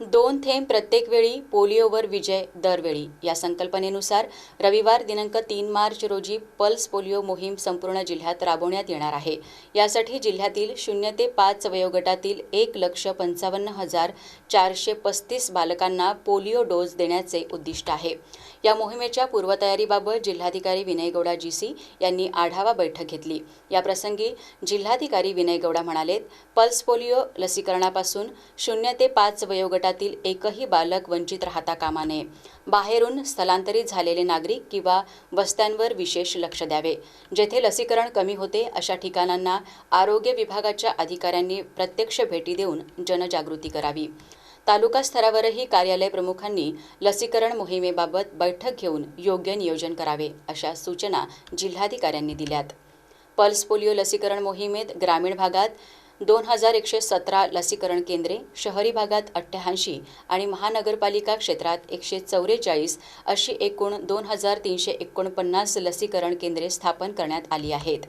दोन थेंब प्रत्येक वेळी पोलिओवर विजय दरवेळी. या संकल्पनेनुसार रविवार दिनांक तीन मार्च रोजी पल्स पोलिओ मोहीम संपूर्ण जिल्ह्यात राबवण्यात येणार आहे. यासाठी जिल्ह्यातील शून्य ते पाच वयोगटातील एक लक्ष पंचावन्न हजार चारशे पस्तीस बालकांना पोलिओ डोस देण्याचे उद्दिष्ट आहे. या मोहिमेच्या पूर्वतयारीबाबत जिल्हाधिकारी विनय गौडा जी सी यांनी आढावा बैठक घेतली. याप्रसंगी जिल्हाधिकारी विनय गौडा म्हणालेत पल्स पोलिओ लसीकरणापासून शून्य ते पाच वयोगटातील एकही बालक वंचित राहता कामा नये. बाहेरून स्थलांतरित झालेले नागरिक किंवा वस्त्यांवर विशेष लक्ष द्यावे. जेथे लसीकरण कमी होते अशा ठिकाणांना आरोग्य विभागाच्या अधिकाऱ्यांनी प्रत्यक्ष भेटी देऊन जनजागृती करावी. तालुका स्तरावरही कार्यालय प्रमुखांनी लसीकरण मोहिमेबाबत बैठक घेऊन योग्य नियोजन करावे अशा सूचना जिल्हाधिकाऱ्यांनी दिल्यात. पल्स पोलिओ लसीकरण मोहिमेत ग्रामीण भागात दोन हजार एकशे सतरा लसीकरण केंद्रे शहरी भागात अठ्ठ्याऐंशी आणि महानगरपालिका क्षेत्रात एकशे चौवेचाळीस अशी एकूण दोन हजार तीनशे एकोणपन्नास लसीकरण केंद्रे स्थापन करण्यात आली आहेत.